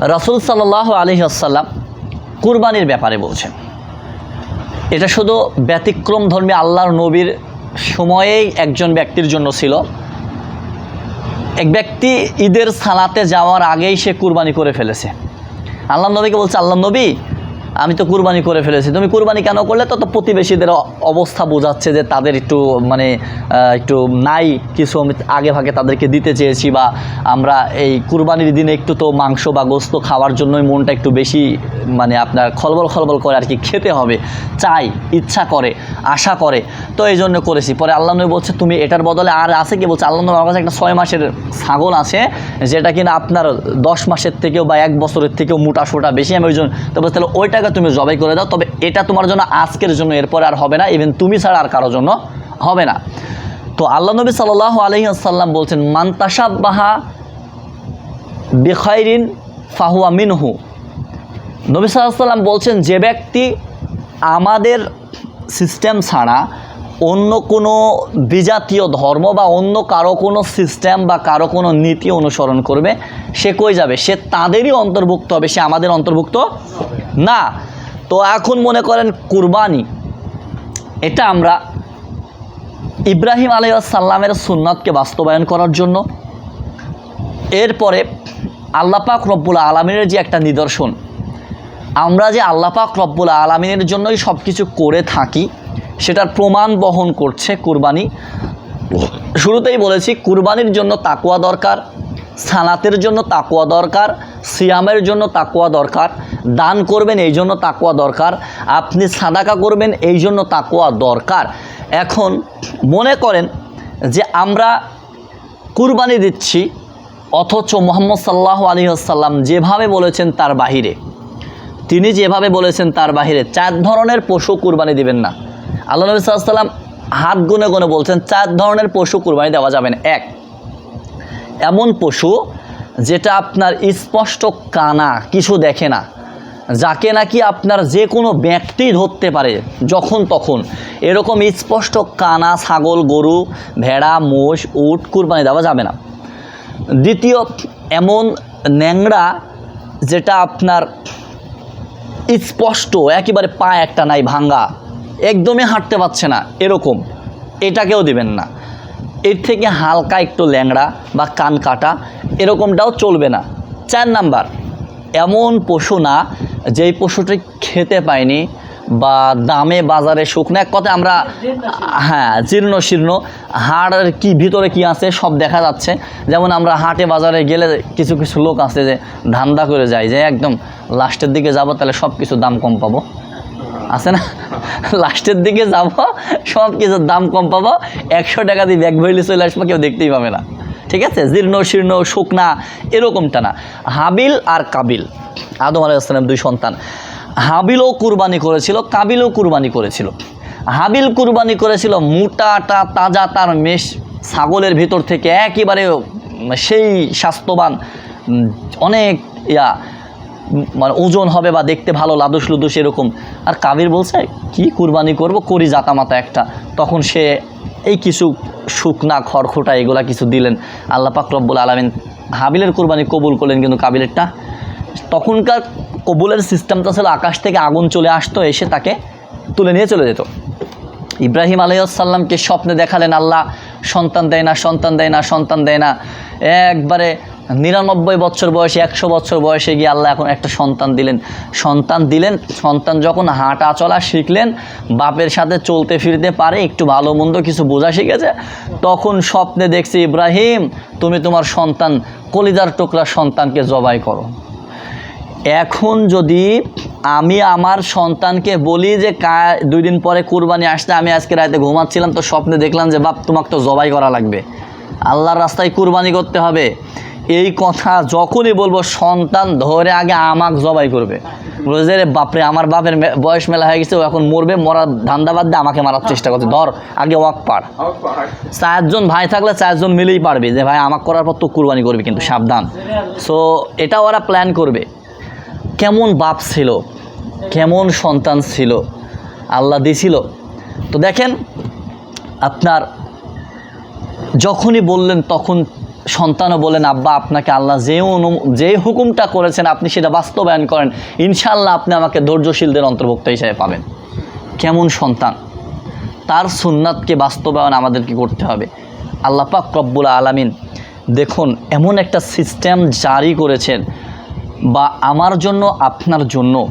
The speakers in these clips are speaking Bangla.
রসুল সাল্লাহ আলহি আসাল্লাম কুরবানির ব্যাপারে বলছেন। এটা শুধু ব্যতিক্রম ধর্মী আল্লাহর নবীর সময়েই একজন ব্যক্তির জন্য ছিল। এক ব্যক্তি ঈদের সালাতে যাওয়ার আগেই সে কুরবানি করে ফেলেছে। আল্লাহ নবীকে বলছে আল্লাহ নবী আমি তো কুরবানি করে ফেলেছি। তুমি কুরবানি কেন করলে? তো প্রতিবেশীদের অবস্থা বোঝাচ্ছে যে তাদের একটু মানে একটু নাই কিছু আমি আগে ভাগে তাদেরকে দিতে চেয়েছি বা আমরা এই কুরবানির দিনে একটু তো মাংস বা গোস্ত খাওয়ার জন্যই মনটা একটু বেশি মানে আপনার খলবল খলবল করে আর কি খেতে হবে। চাই, ইচ্ছা করে, আশা করে। তো এই জন্য করেছি। পরে আল্লাহ নবী বলছে, তুমি এটার বদলে আর আছে কি? বলছে, আল্লাহ আমার কাছে একটা ছয় মাসের ছাগল আছে, যেটা কিনা আপনার দশ মাসের থেকেও বা এক বছরের থেকেও মোটা সোটা বেশি আমি ওই জন্য তো তাহলে ওইটাকে তুমি জবাই করে দাও, তবে এটা তোমার জন্য আজকের জন্য, এরপরে আর হবে না ইভেন তুমি ছাড়া আর কারোর জন্য হবে না। তো আল্লাহ নবী সাল্লাহ আলহিহাসাল্লাম বলছেন মান্তাসাবাহা বেখাইরিন ফাহুয়া মিনহু। নবী সাল্লাম বলছেন, যে ব্যক্তি আমাদের সিস্টেম ছাড়া অন্য কোনো বিজাতীয় ধর্ম বা অন্য কারও কোনো সিস্টেম বা কারও কোনো নীতি অনুসরণ করবে, সে কই যাবে? সে তাদেরই অন্তর্ভুক্ত হবে, সে আমাদের অন্তর্ভুক্ত না। তো এখন মনে করেন কুরবানি, এটা আমরা ইব্রাহিম আলাইসাল্লামের সুন্নাতকে বাস্তবায়ন করার জন্য, এরপরে আল্লাপাক রব্বুল আলমিনের যে একটা নিদর্শন, আমরা যে আল্লাপাক রব্বুল আলমিনের জন্যই সব কিছু করে থাকি সেটার প্রমাণ বহন করছে কুরবানি। শুরুতেই বলেছি, কুরবানির জন্য তাকুয়া দরকার, সালাতের জন্য তাকুয়া দরকার, সিয়ামের জন্য তাকুয়া দরকার, দান করবেন এই জন্য তাকুয়া দরকার, আপনি সাদাকা করবেন এই জন্য তাকুয়া দরকার। এখন মনে করেন যে আমরা কুরবানি দিচ্ছি, অথচ মোহাম্মদ সাল্লাহ আলী আসাল্লাম যেভাবে বলেছেন তার বাহিরে, তিনি যেভাবে বলেছেন তার বাহিরে, চার ধরনের পশু কুরবানি দিবেন না। আল্লাহ নবী সাল্লাম হাত গুনে গুনে বলছেন, চার ধরনের পশু কুরবানি দেওয়া যাবে না। এক, এমন পশু যেটা আপনার স্পষ্ট কানা, কিছু দেখে না, যাকে নাকি আপনার যে কোনো ব্যক্তি ধরতে পারে যখন তখন। এরকম স্পষ্ট কানা, ছাগল, গরু, ভেড়া, মোষ, উট কুরবানি দেওয়া যাবে না। দ্বিতীয়, এমন ন্যাংরা যেটা আপনার স্পষ্ট, একেবারে পা একটা নাই, ভাঙ্গা একদমই হাঁটতে পারছে না, এরকম। এটাকেও দিবেন না। এর থেকে হালকা একটু ল্যাংড়া বা কান কাটা, এরকমটাও চলবে না। চার নাম্বার, এমন পশু না, যেই পশুটি খেতে পায়নি বা দামে বাজারে শুকনো এক কথা আমরা হ্যাঁ জীর্ণ শীর্ণ হাড়ের কি, ভিতরে কি আছে সব দেখা যাচ্ছে। যেমন আমরা হাটে বাজারে গেলে কিছু কিছু লোক আছে যে ধান্দা করে যায় যে, একদম লাস্টের দিকে যাব, তাহলে সব কিছু দাম কম পাবো। আছে না? লাস্টের দিকে যাব, সব কিছুর দাম কম পাবো, একশো টাকা দিয়ে ব্যাগ ভইলে চলে আসব, কেউ দেখতেই পাবে না। ঠিক আছে? জীর্ণ শীর্ণ, শুকনা, এরকমটা না। হাবিল আর কাবিল। আদম আলাইসলাম দুই সন্তান। হাবিলও কুরবানি করেছিল, কাবিলও কুরবানি করেছিল। হাবিল কুরবানি করেছিল মোটাটা তাজা তার মেষ, ছাগলের ভিতর থেকে একেবারে সেই স্বাস্থ্যবান অনেক ইয়া। মানে ওজন হবে বা দেখতে ভালো, লাদুস লুদুস এরকম। আর কাবির বলছে, কি কুরবানি করব? করি জাতামাতা একটা। তখন সে এই কিছু শুকনা খড়খোটা এগুলা কিছু দিলেন। আল্লাহ পাক রব্বুল আলমিন হাবিলের কুরবানি কবুল করলেন কিন্তু কাবিলেরটা। তখনকার কবুলের সিস্টেমটা ছিল, আকাশ থেকে আগুন চলে আসতো, এসে তাকে তুলে নিয়ে চলে যেত। ইব্রাহিম আলাইসাল্লামকে স্বপ্নে দেখালেন, আল্লাহ, সন্তান দেয় না, সন্তান দেয় না, সন্তান দেয় না। একবারে নিরানব্বই বছর বয়সে, একশো বছর বয়সে গিয়ে আল্লাহ এখন একটা সন্তান দিলেন। সন্তান দিলেন, সন্তান যখন হাঁটা চলা শিখলেন, বাপের সাথে চলতে ফিরতে পারে, একটু ভালো মন্দ কিছু বোঝা শিখেছে, তখন স্বপ্নে দেখছি, ইব্রাহিম, তুমি তোমার সন্তান কলিদার টুকরা সন্তানকে জবাই করো। এখন যদি আমি আমার সন্তানকে বলি যে, কা, দুই দিন পরে কুরবানি আসতে আমি আজকে রাতে ঘুমাচ্ছিলাম, তো স্বপ্নে দেখলাম যে, বাপ, তোমাকে তো জবাই করা লাগবে। আল্লাহর রাস্তায় কুরবানি করতে হবে। এই কথা যখনই বলব, সন্তান ধরে আগে আমাক জবাই করবে। বলে যে রে বাপরে, আমার বাপের বয়স মেলা হয়ে গেছে, ও এখন মরবে, মরার ধান্দা বাদ দিয়ে আমাকে মারার চেষ্টা করছে। ধর, আগে ওয়াক পার। চারজন ভাই থাকলে চারজন মিলেই পারবে যে, ভাই, আমাক করার পর তো কুরবানি করবে কিন্তু, সাবধান। সো এটা ওরা প্ল্যান করবে। কেমন বাপ ছিল, কেমন সন্তান ছিল, আল্লাহ দিছিল। তো দেখেন, আপনার যখনই বললেন, তখন সন্তানও বলেন, আব্বা, আপনাকে আল্লাহ যে অনু যে হুকুমটা করেছেন, আপনি সেটা বাস্তবায়ন করেন। ইনশাল্লাহ আপনি আমাকে ধৈর্যশীলদের অন্তর্ভুক্ত হিসেবে পাবেন। কেমন সন্তান? তার সুন্নাতকে বাস্তবায়ন আমাদেরকে করতে হবে। আল্লাহ পাক রব্বুল আলামিন, দেখুন, এমন একটা সিস্টেম জারি করেছেন বা আমার জন্য, আপনার জন্য।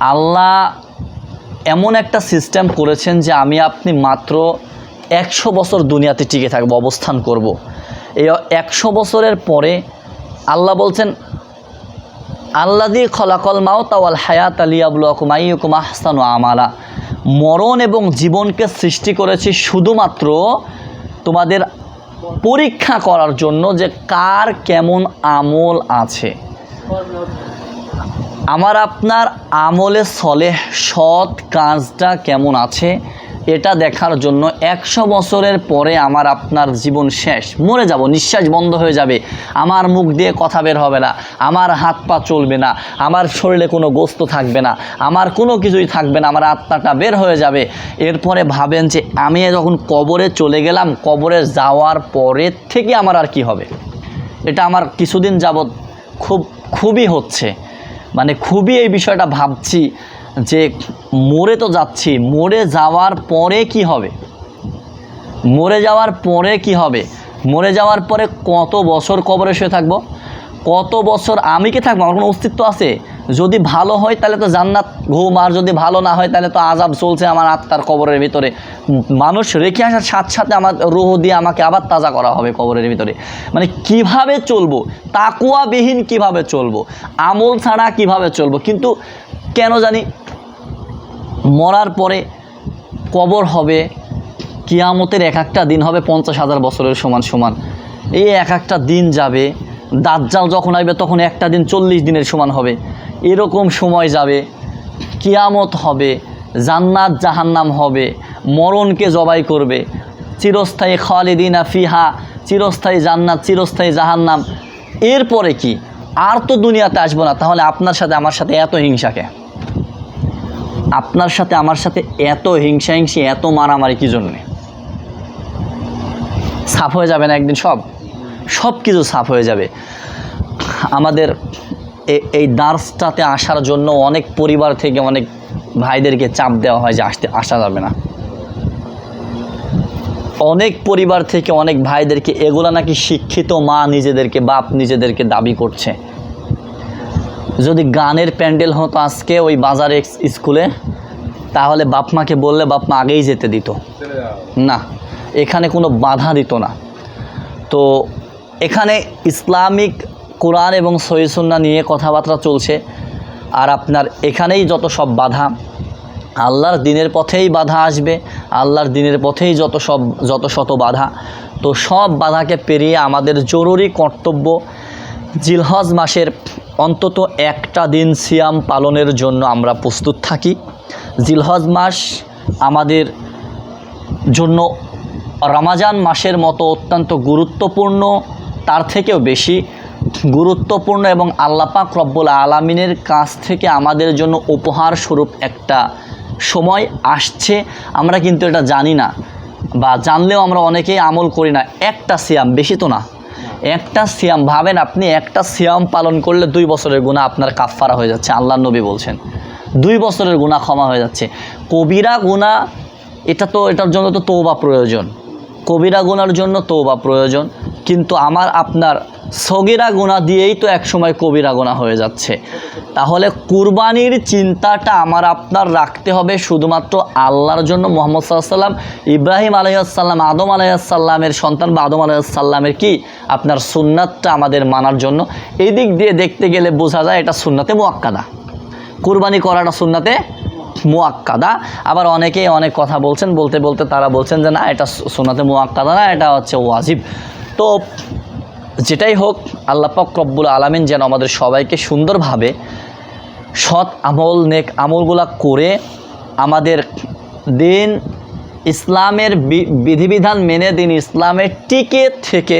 আল্লাহ এমন একটা সিস্টেম করেছেন যে আমি আপনি মাত্র একশো বছর দুনিয়াতে টিকে থাকব, অবস্থান করব। এই একশো বছরের পরে আল্লাহ বলছেন আল্লাদি খলাকল মাও তাওয়াল হায়াত আলিয়াবুলকুম আইকুম আহসানু আমালা। মরণ এবং জীবনকে সৃষ্টি করেছি শুধুমাত্র তোমাদের পরীক্ষা করার জন্য যে কার কেমন আমল আছে। আমার আপনার আমলে সলেহ, সৎ কাজটা কেমন আছে? এটা দেখার জন্য একশো বছরের পরে আমার আপনার জীবন শেষ। মরে যাব, নিঃশ্বাস বন্ধ হয়ে যাবে। আমার মুখ দিয়ে কথা বের হবে না, আমার হাত পা চলবে না, আমার শরীরে কোনো গোস্ত থাকবে না, আমার কোনো কিছুই থাকবে না, আমার আত্মাটা বের হয়ে যাবে। এরপরে ভাবেন যে আমি যখন কবরে চলে গেলাম, কবরে যাওয়ার পরে থেকে আমার আর কি হবে? এটা আমার কিছুদিন যাবৎ খুব, খুবই হচ্ছে। মানে খুবই এই বিষয়টা ভাবছি। যে মরে তো যাচ্ছি, মরে যাওয়ার পরে কি হবে? মরে যাওয়ার পরে কি হবে? মরে যাওয়ার পরে কত বছর কবরে শুয়ে থাকব? কত বছর আমি কি থাকব? আমার কোনো অস্তিত্ব আছে? যদি ভালো হয় তাহলে তো জান্নাত ঘুম, আর যদি ভালো না হয় তাহলে তো আজাব চলছে আমার আত্মার কবরের ভিতরে। মানুষ রেখে আসার সাথে সাথে আমার রুহ দিয়ে আমাকে আবার তাজা করা হবে কবরের ভিতরে। মানে কীভাবে চলবো? তাকুয়াবিহীন কীভাবে চলবো? আমল ছাড়া কীভাবে চলবো? কিন্তু কেন জানি মরার পরে কবর হবে, কিয়ামতের এক একটা দিন হবে পঞ্চাশ হাজার বছরের সমান সমান। এই এক একটা দিন যাবে, দাজ্জাল যখন আসবে তখন একটা দিন চল্লিশ দিনের সমান হবে। এরকম সময় যাবে, কিয়ামত হবে, জান্নাত জাহান্নাম হবে, মরণকে জবাই করবে। চিরস্থায়ী খালিদিনা ফিহা, চিরস্থায়ী জান্নাত, চিরস্থায়ী জাহান্নাম। এরপরে কি? আর তো দুনিয়াতে আসব না, তাহলে আপনার সাথে, আমার সাথে এত হিংসাকে আপনার সাথে, আমার সাথে এত হিংসা হিংসি, এত মারামারি কী জন্যে? সাফ হয়ে যাবে না একদিন সব? সব কিছু সাফ হয়ে যাবে। আমাদের এই দার্সটাতে আসার জন্য অনেক পরিবার থেকে অনেক ভাইদেরকে চাপ দেওয়া হয় যে আসতে, আসা যাবে না। অনেক পরিবার থেকে অনেক ভাইদেরকে এগুলা নাকি শিক্ষিত মা নিজেদেরকে, বাপ নিজেদেরকে দাবি করছে। যদি গানের প্যান্ডেল হতো আজকে ওই বাজারে স্কুলে, তাহলে বাপ মাকে বললে বাপ মা আগেই যেতে দিত। না, এখানে কোনো বাধা দিত না। তো এখানে ইসলামিক কোরআন এবং সহিসুন্না নিয়ে কথাবার্তা চলছে, আর আপনার এখানেই যত সব বাধা, আল্লাহর দিনের পথেই বাধা আসবে, আল্লাহর দিনের পথেই যত সব, যত শত বাধা। তো সব বাধাকে পেরিয়ে আমাদের জরুরি কর্তব্য জিলহজ মাসের অন্তত একটা দিন সিয়াম পালনের জন্য আমরা প্রস্তুত থাকি। জিলহজ মাস আমাদের জন্য রমাজান মাসের মতো অত্যন্ত গুরুত্বপূর্ণ, তার থেকেও বেশি গুরুত্বপূর্ণ এবং আল্লাপাক রব্বুল আলমিনের কাছ থেকে আমাদের জন্য উপহার স্বরূপ একটা সময় আসছে। আমরা কিন্তু এটা জানি না বা জানলেও আমরা অনেকেই আমল করি না। একটা সিয়াম, বেশি তো না। একটা সিয়াম, ভাবেন আপনি, একটা সিয়াম পালন করলে দুই বছরের গুণা আপনার কাফফারা হয়ে যাচ্ছে। আল্লাহ নবী বলছেন। দুই বছরের গুণা ক্ষমা হয়ে যাচ্ছে। কবিরা গুণা এটা তো, এটার জন্য তো তৌবা প্রয়োজন। কবিরা গোনার জন্য তৌবা প্রয়োজন। কিন্তু আমার, আপনার সগিরা গোনা দিয়েই তো একসময় কবিরা গোনা হয়ে যাচ্ছে। তাহলে কুরবানির চিন্তাটা আমার আপনার রাখতে হবে শুধুমাত্র আল্লাহর জন্য। মোহাম্মদ সাল্লাম ইব্রাহিম আলহাসাল্লাম আদম আলহাসাল্লামের সন্তান বা আদম আলহাসাল্লামের কি? আপনার সুন্নাতটা আমাদের মানার জন্য। এই দিক দিয়ে দেখতে গেলে বোঝা যায় এটা সুন্নাতে মোয়াক্কাদা। কুরবানি করাটা সুন্নাতে মুয়াক্কাদা আবার অনেকেই অনেক কথা বলছেন, বলতে বলতে তারা বলছেন যে না, এটা সোনাতে মুয়াক্কাদা না, এটা হচ্ছে ওয়াজিব। তো যেটাই হোক, আল্লাহ পাক রব্বুল আলমিন যেন আমাদের সবাইকে সুন্দরভাবে সৎ আমল, নেক আমলগুলা করে আমাদের দিন ইসলামের বিধিবিধান মেনে দিন ইসলামের টিকে থেকে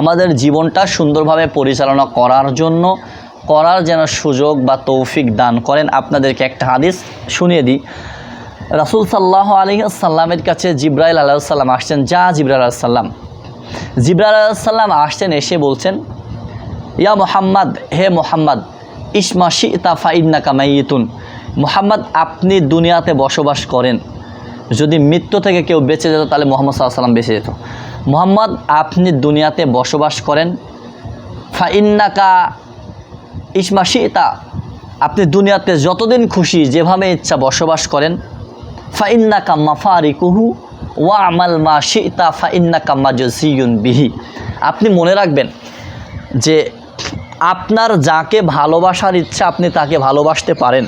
আমাদের জীবনটা সুন্দরভাবে পরিচালনা করার জন্য করার যেন সুযোগ বা তৌফিক দান করেন, আপনাদেরকে একটা হাদিস শুনিয়ে দিই। রাসুল সাল্লাহ আলী সাল্লামের কাছে জিব্রাইল আলাইসাল্লাম আসছেন। যা জিব্রাইল আলাইসাল্লাম জিব্রাইল আলাইসাল্লাম আসছেন, এসে বলছেন, ইয়া মোহাম্মদ, হে মোহাম্মদ ইসমা শিতা ফাইন্না কামাইতুন মোহাম্মদ, আপনি দুনিয়াতে বসবাস করেন। যদি মৃত্যু থেকে কেউ বেঁচে যেত, তাহলে মোহাম্মদ সাল্লাম বেঁচে যেত। মোহাম্মদ, আপনি দুনিয়াতে বসবাস করেন। ফাইন্নাকা ইসমা শিতা আপনি দুনিয়াতে যতদিন খুশি যেভাবে ইচ্ছা বসবাস করেন, ফাইন্নাকা মাফারিকুহু ওয়া আমাল মা শিতা, ফাইন্নাকা মাজসিউন বিহি। আপনি মনে রাখবেন যে আপনার যাকে ভালোবাসার ইচ্ছা আপনি তাকে ভালোবাসতে পারেন।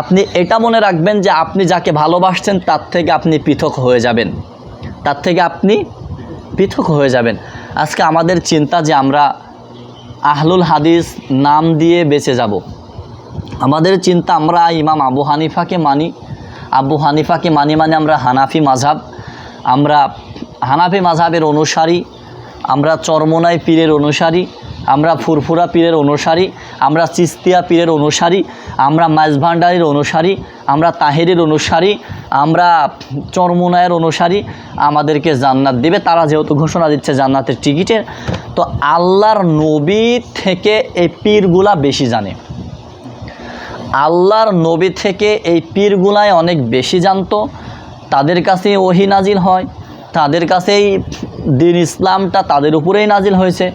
আপনি এটা মনে রাখবেন যে আপনি যাকে ভালোবাসছেন তার থেকে আপনি পৃথক হয়ে যাবেন। তার থেকে আপনি পৃথক হয়ে যাবেন। আজকে আমাদের চিন্তা যে আমরা আহলুল হাদিস নাম দিয়ে বেঁচে যাব। আমাদের চিন্তা আমরা ইমাম আবু হানিফাকে মানি। আবু হানিফাকে মানি মানে আমরা হানাফি মাঝাব আমরা হানাফি মাঝাবের অনুসারী। আমরা চরমোনাই পীরের অনুসারী। আমরা ফুরফুরা পীরের অনুসারী, আমরা চিস্তিয়া পীরের অনুসারী, আমরা মাঝভান্ডারির অনুসারী, আমরা তাহেরের অনুসারী, আমরা চরমোনায়ের অনুসারী আমাদেরকে জান্নাত দিবে। তারা যেহেতু ঘোষণা দিচ্ছে জান্নাতের টিকিটের, তো আল্লাহর নবী থেকে এই পীরগুলা বেশি জানে। আল্লাহর নবী থেকে এই পীরগুলায় অনেক বেশি জানতো। তাদের কাছে ওহি নাজিল হয়। তাদের কাছেই দিন ইসলামটা তাদের উপরেই নাজিল হয়েছে।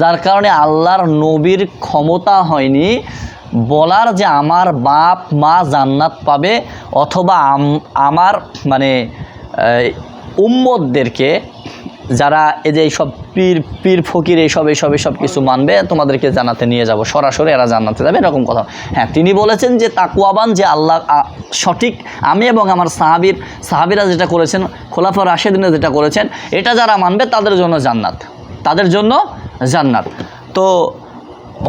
যার কারণে আল্লাহর নবীর ক্ষমতা হয়নি বলার যে আমার বাপ মা জান্নাত পাবে অথবা আমার মানে উম্মদদেরকে যারা এই যে এইসব পীর পীর ফকির এইসব এইসব এইসব কিছু মানবে, তোমাদেরকে জানাতে নিয়ে যাব। সরাসরি এরা জানাতে যাবে, এরকম কথা। হ্যাঁ তিনি বলেছেন যে তাকুয়াবান যে আল্লাহ সঠিক, আমি এবং আমার সাহাবির, সাহাবিরা যেটা করেছেন খোলাফর রাশেদিনে যেটা করেছেন, এটা যারা মানবে তাদের জন্য জান্নাত। তাদের জন্য জান্নাত। তো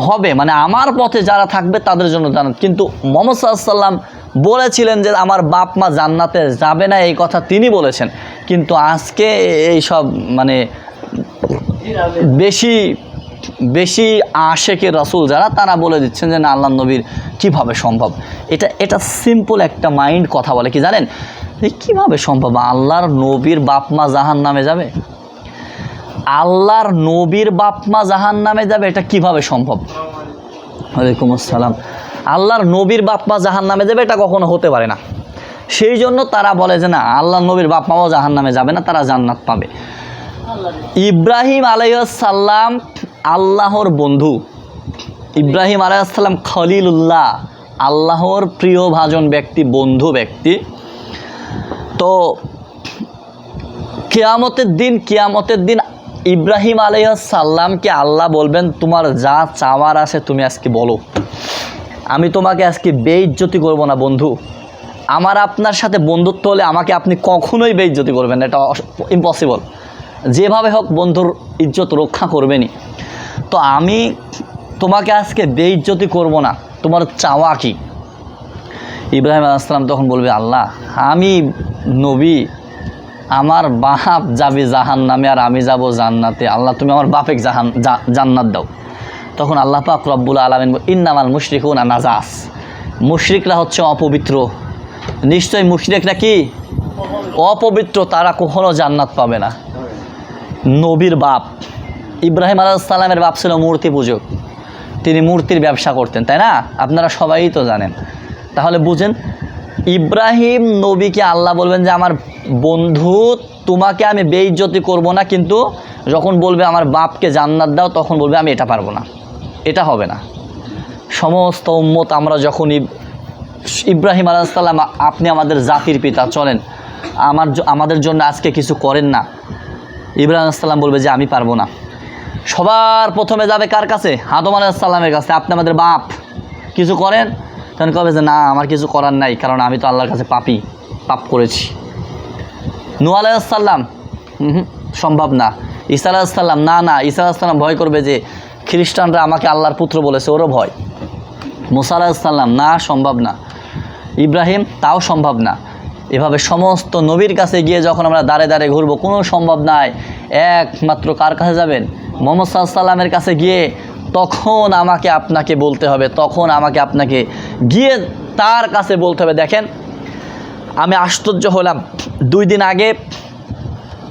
হবে মানে আমার পথে যারা থাকবে তাদের জন্য জান্নাত। কিন্তু মোহাম্মদ সাল্লাম বলেছিলেন যে আমার বাপ মা জান্নাতে যাবে না, এই কথা তিনি বলেছেন। কিন্তু আজকে এই সব মানে বেশি বেশি আশেকের রাসুল যারা, তারা বলে দিচ্ছেন যে না, আল্লাহ নবীর কীভাবে সম্ভব? এটা এটা সিম্পল একটা মাইন্ড কথা বলে, কি জানেন? যে কীভাবে সম্ভব? আল্লাহর নবীর বাপ মা জাহান নামে যাবে? আল্লাহর নবীর বাপমা জাহান নামে যাবে, এটা কীভাবে সম্ভব? ওয়ালাইকুম আসসালাম। আল্লাহর নবীর বাপমা জাহান নামে যাবে, এটা কখনো হতে পারে না। সেই জন্য তারা বলে যে, না, আল্লাহর নবীর বাপমাও জাহান নামে যাবে না, তারা জান্নাত পাবে। ইব্রাহিম আলাইসাল্লাম আল্লাহর বন্ধু। ইব্রাহিম আলাইসাল্লাম খলিলুল্লাহ, আল্লাহর প্রিয় ভাজন ব্যক্তি, বন্ধু ব্যক্তি। তো, কেয়ামতের দিন কেয়ামতের দিন ইব্রাহিম আলাইসাল্লামকে আল্লাহ বলবেন, তোমার যা চাওয়ার আছে তুমি আজকে বলো। আমি তোমাকে আজকে বেইজ্জতি করব না, বন্ধু। আমার আপনার সাথে বন্ধুত্ব হলে আমাকে আপনি কখনোই বেইজ্জতি করবেন এটা ইম্পসিবল যেভাবে হোক, বন্ধুর ইজ্জত রক্ষা করবেনই। তো আমি তোমাকে আজকে বেইজ্জতি করব না। তোমার চাওয়া কি? ইব্রাহিম আলাইসালাম তখন বলবে, আল্লাহ, আমি নবী আমার বাপ যাবে জাহান নামে আর আমি যাব জান্নাতে। আল্লাহ, তুমি আমার বাপেক জাহান জান্নাত দাও। তখন আল্লাহ পাক রব্বুল আলমিন ইন্নামাল মুশরিকুনা নাজাস। মুশরিকরা হচ্ছে অপবিত্র। নিশ্চয়ই মুশরিকরা কি? অপবিত্র, তারা কখনো জান্নাত পাবে না। নবীর বাপ, ইব্রাহিম আলাইসাল্লামের বাপ ছিল মূর্তি পূজক। তিনি মূর্তির ব্যবসা করতেন, তাই না? আপনারা সবাই তো জানেন। তাহলে বুঝেন ইব্রাহিম নবীকে আল্লাহ বলবেন যে, আমার বন্ধু, তোমাকে আমি বেইজ্জতি করব না, কিন্তু যখন বলবে, আমার বাপকে জান্নাত দাও তখন বলবে, আমি এটা পারব না। এটা হবে না। সমস্ত উম্মত, আমরা যখন ইব- ইব্রাহিম আলাইসাল্লাম আপনি আমাদের জাতির পিতা, চলেন। আমার আমাদের জন্য আজকে কিছু করেন না। ইব্রাহিম আসসালাম বলবে যে, আমি পারব না। সবার প্রথমে যাবে কার কাছে? আদম আলাইসাল্লামের কাছে। আপনি আমাদের বাপ। কিছু করেন? তখন কবে যে, না, আমার কিছু করার নাই, কারণ আমি তো আল্লাহর কাছে পাপি, পাপ করেছি। নু আলাইসাল্লাম সম্ভব না। ঈসা আলাইসাল্লাম না না, ঈসা আলাইসাল্লাম ভয় করবে যে, খ্রিস্টানরা আমাকে আল্লাহর পুত্র বলেছে, ওরও ভয়। মুসা আলাইসাল্লাম না, সম্ভব না। ইব্রাহিম, তাও সম্ভব না। এভাবে সমস্ত নবীর কাছে গিয়ে যখন আমরা দাঁড়ে দাঁড়ে ঘুরবো, কোনো সম্ভব নাই, একমাত্র কার কাছে যাবেন? মোহাম্মদ সাল্লামের কাছে গিয়ে তখন আমাকে আপনাকে বলতে হবে, তখন আমাকে আপনাকে গিয়ে তার কাছে বলতে হবে, দেখেন, আমি আশ্চর্য হলাম। দুই দিন আগে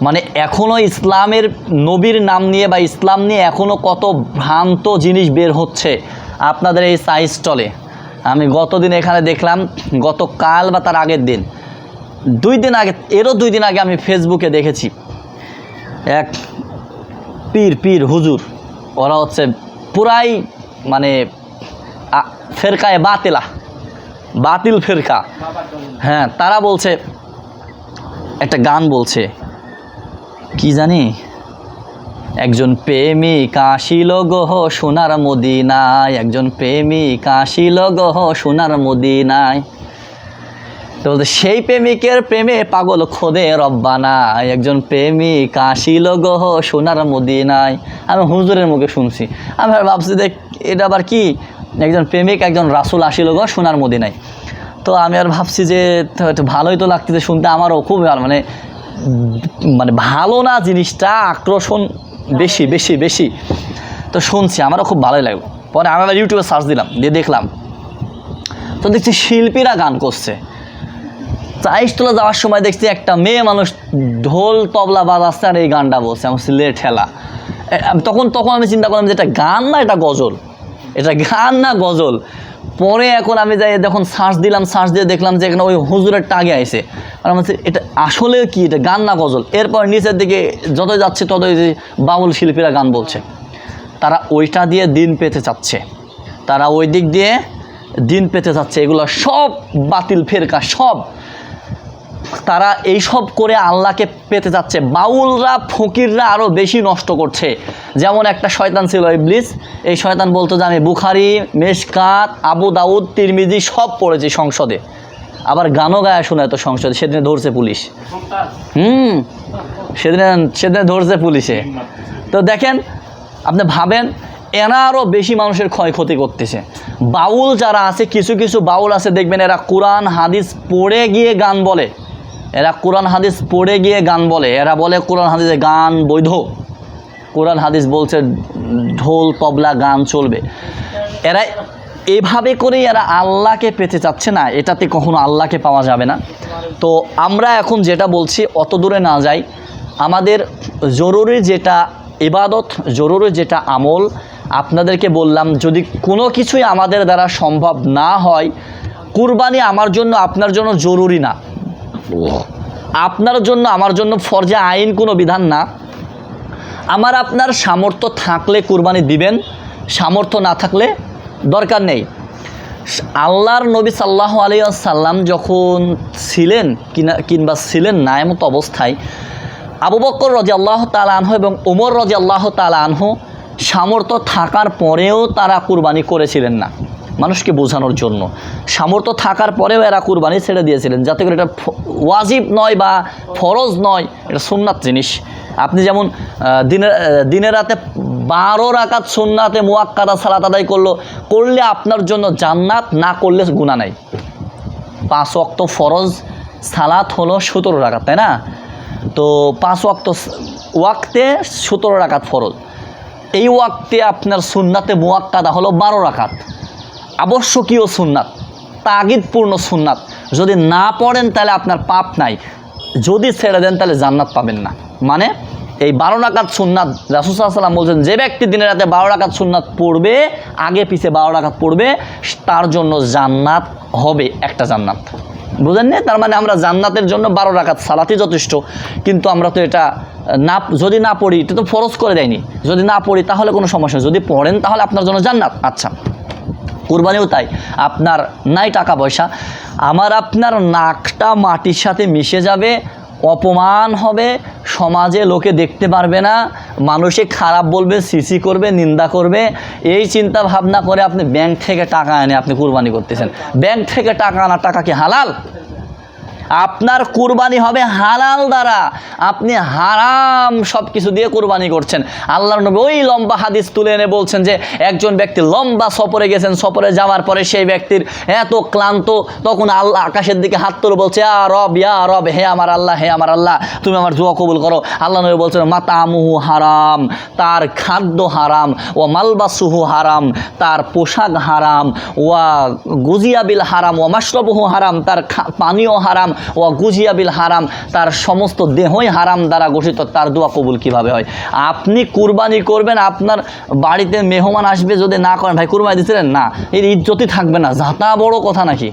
মানে এখনও ইসলামের নবীর নাম নিয়ে বা ইসলাম নিয়ে এখনও কত ভ্রান্ত জিনিস বের হচ্ছে আপনাদের এই চা স্টলে। আমি গতদিন এখানে দেখলাম, গতকাল বা তার আগের দিন। দুই দিন আগে, এরও দুই দিন আগে আমি ফেসবুকে দেখেছি। এক পীর পীর, হুজুর, ওরা হচ্ছে পুরাই মানে ফেরকায় বাতিলা। বাতিল ফেরকা। হ্যাঁ তারা বলছে, একটা গান বলছে, কি জানি? একজন প্রেমিক আসিল গহ সোনার মদিনায়, একজন প্রেমিক আসিল গহ সোনার মদিনায়। তো বলতে সেই প্রেমিকের প্রেমে পাগল খোদে রব্বানায় একজন প্রেমিক আসিল গহ সোনার মদিনায়। আমি হুজুরের মুখে শুনছি। আমি ভাবছি, দেখ, এটা আবার কি? একজন প্রেমিক, একজন রাসুল আসিল গহ সোনার মদিনায়। তো আমি আর ভাবছি যে তো একটু ভালোই তো লাগতেছে শুনতে, আমারও খুব মানে মানে ভালো না জিনিসটা, আকর্ষণ বেশি বেশি বেশি। তো শুনছি, আমারও খুব ভালোই লাগল। পরে আমি আবার ইউটিউবে সার্চ দিলাম, দিয়ে দেখলাম। তো দেখছি শিল্পীরা গান করছে। চাইশতলা যাওয়ার সময় দেখছি একটা মেয়ে মানুষ ঢোল তবলা বাজাচ্ছে আর এই গানটা বলছে, আমার সিলেট ঠেলা। তখন তখন আমি চিন্তা করলাম যে এটা গান না এটা গজল? এটা গান না গজল? পরে এখন আমি যাই, যখন সার্চ দিলাম, সার্চ দিয়ে দেখলাম যে এখানে ওই হুজুরের টাগে আইছে। আর আমার এটা আসলে কি? এটা গান না গজল? এরপর নিচের দিকে যতই যাচ্ছে, ততই যে বাউল শিল্পীরা গান বলছে। তারা ওইটা দিয়ে দিন পেতে চাচ্ছে। তারা ওই দিক দিয়ে দিন পেতে চাচ্ছে। এগুলো সব বাতিল, ফেরকা, সব। তারা এই সব করে আল্লাহকে পেতে যাচ্ছে। বাউলরা, ফকিররা আরও বেশি নষ্ট করছে। যেমন একটা শয়তান ছিল ইবলিস। এই শয়তান বলতো যে, আমি বুখারি মেশকাত আবু দাউদ, তিরমিজি সব পড়েছি সংসদে। আবার গানও গায়া শোনায় তো সংসদে। সেদিনে ধরছে পুলিশ। হুম। সেদিনে সেদিনে ধরছে পুলিশে। তো দেখেন, আপনি ভাবেন, এরা আরও বেশি মানুষের ক্ষয়ক্ষতি করতেছে। বাউল যারা আছে, কিছু কিছু বাউল আছে, দেখবেন এরা কোরআন, হাদিস পড়ে গিয়ে গান বলে। এরা কোরআন হাদিস পড়ে গিয়ে গান বলে। এরা বলে কোরআন হাদিসে গান বৈধ। কোরআন হাদিস বলছে ঢোল, তবলা, গান চলবে। এরা এভাবে করেই এরা আল্লাহকে পেতে চাচ্ছে না। এটাতে কখনো আল্লাহকে পাওয়া যাবে না। তো আমরা এখন যেটা বলছি, অত দূরে না যাই। আমাদের জরুরি যেটা ইবাদত, জরুরি যেটা আমল, আপনাদেরকে বললাম, যদি কোনো কিছুই আমাদের দ্বারা সম্ভব না হয়, কুরবানি আমার জন্য আপনার জন্য জরুরি না। আপনার জন্য, আমার জন্য ফরজা আইন কোনো বিধান না। আমার আপনার সামর্থ্য থাকলে কুরবানি দিবেন, সামর্থ্য না থাকলে দরকার নেই। আল্লাহর নবী সাল্লাহ আলিয়াল্লাম যখন ছিলেন, কিনা কিংবা ছিলেন না, এমত অবস্থায়, আবু বক্কর রাজি আল্লাহ তালানহ এবং ওমর রাজি আল্লাহ তালানহ সামর্থ্য থাকার পরেও তারা কুরবানি করেছিলেন না। মানুষকে বোঝানোর জন্য। সামর্থ্য থাকার পরেও এরা কুরবানি ছেড়ে দিয়েছিলেন। যাতে করে এটা ওয়াজিব নয় বা ফরজ নয় এটা সুন্নাত জিনিস। আপনি যেমন আহ, দিনের দিনের রাতে বারো রাকাত সুন্নাতে মোয়াক্কাদা সালাত আদায় করল করলে আপনার জন্য জান্নাত না করলে গুণা নাই। পাঁচ ওয়াক্ত ফরজ সালাত হলো সতেরো রাকাত তাই না? তো পাঁচ ওয়াক্ত ওয়াক্তে সতেরো রাকাত ফরজ। এই ওয়াক্তে আপনার সুন্নাতে মোয়াক্কাদা হলো বারো রাকাত। আবশ্যকীয় সুন্নাত, তাগিদপূর্ণ সুন্নাত। যদি না পড়েন তাহলে আপনার পাপ নাই। যদি ছেড়ে দেন তাহলে জান্নাত পাবেন না। মানে এই বারো রাকাত সুন্নাত রাসুসাল্লাম বলছেন, যে ব্যক্তি দিনের রাতে বারো রাকাত সুন্নাত পড়বে, আগে পিছে বারো রাকাত পড়বে, তার জন্য জান্নাত হবে একটা জান্নাত। বুঝেন না? তার মানে আমরা জান্নাতের জন্য বারো রাকাত সালাতই যথেষ্ট। কিন্তু আমরা তো এটা না, যদি না পড়ি, এটা তো ফরজ করে দেয়নি। যদি না পড়ি তাহলে কোনো সমস্যা যদি পড়েন তাহলে আপনার জন্য জান্নাত। আচ্ছা। কোরবানিও তাই। আপনার নাই টাকা পয়সা আমার আপনার নাকটা মাটির সাথে মিশে যাবে, অপমান হবে, সমাজে লোকে দেখতে পারবে না, মানুষে খারাপ বলবে, সিসি করবে, নিন্দা করবে। এই চিন্তা ভাবনা করে আপনি ব্যাংক থেকে টাকা এনে আপনি কুরবানি করতেছেন। ব্যাংক থেকে টাকা আনা টাকা কি হালাল? আপনার কুরবানি হবে হালাল দ্বারা। আপনি হারাম সব কিছু দিয়ে কুরবানি করছেন। আল্লাহর নবী ওই লম্বা হাদিস তুলে এনে বলছেন যে, একজন ব্যক্তি লম্বা সফরে গেছেন, সফরে যাওয়ার পরে সেই ব্যক্তির এত ক্লান্ত, তখন আল্লাহ আকাশের দিকে হাত তুলে বলছে আ রব, ইয়া রব, হে আমার আল্লাহ, হে আমার আল্লাহ, তুমি আমার দোয়া কবুল করো। আল্লাহ নবী বলছেন, মাতামুহু হারাম, তার খাদ্য হারাম ও মালবাসুহু হারাম, তার পোশাক হারাম, ওয়া গুজিয়াবিল হারাম ও মাসরবহু হারাম, তার পানীয় হারাম ও গুজিয়া বিল হারাম, তার সমস্ত দেহই হারাম দ্বারা গঠিত তার দোয়া কবুল কীভাবে হয়? আপনি কুরবানি করবেন, আপনার বাড়িতে মেহমান আসবে যদি না করেন, ভাই কুরবানি দিচ্ছিলেন না। এর ইজ্জতই থাকবে না। যাতা বড় কথা নাকি?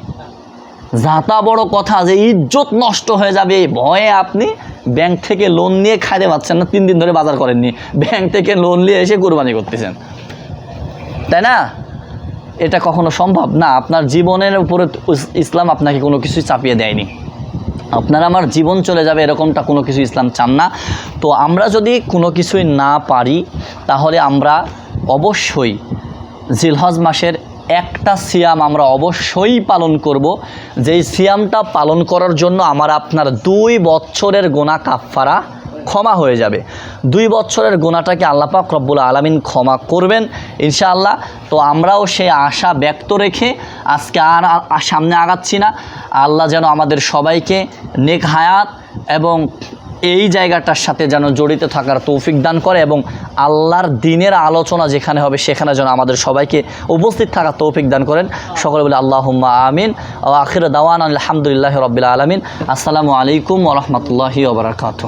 যাতা বড় কথা যে ইজ্জত নষ্ট হয়ে যাবে, এই ভয়ে আপনি ব্যাংক থেকে লোন নিয়ে খাইতে পারছেন না, তিন দিন ধরে বাজার করেননি। ব্যাংক থেকে লোন নিয়ে এসে কোরবানি করতেছেন। তাই না? এটা কখনো সম্ভব? না, আপনার জীবনের উপরে ইসলাম আপনাকে কোনো কিছুই চাপিয়ে দেয়নি। আপনার আমার জীবন চলে যাবে, এরকমটা কোনো কিছু ইসলাম চান না। তো আমরা যদি কোনো কিছুই না পারি, তাহলে আমরা অবশ্যই জিলহজ মাসের একটা সিয়াম আমরা অবশ্যই পালন করব। যেই সিয়ামটা পালন করার জন্য আমার আপনার দুই বছরের গোনা কাফফারা ক্ষমা হয়ে যাবে। দুই বছরের গোনাটাকে আল্লাপাক রব্বুল আলমিন ক্ষমা করবেন ইনশাআল্লাহ। তো আমরাও সেই আশা ব্যক্ত রেখে আজকে আর সামনে আগাচ্ছি না। আল্লাহ যেন আমাদের সবাইকে নেক হায়াত এবং এই জায়গাটার সাথে যেন জড়িত থাকার তৌফিক দান করে এবং আল্লাহর দিনের আলোচনা যেখানে হবে সেখানে যেন আমাদের সবাইকে উপস্থিত থাকার তৌফিক দান করেন। সকলে বলে আল্লাহ আমিন। আখির দাওয়ান আলহামদুলিল্লাহ রবিল আলমিন। আসসালামু আলাইকুম ওরহমতুল্লাহি ওবরাকাতু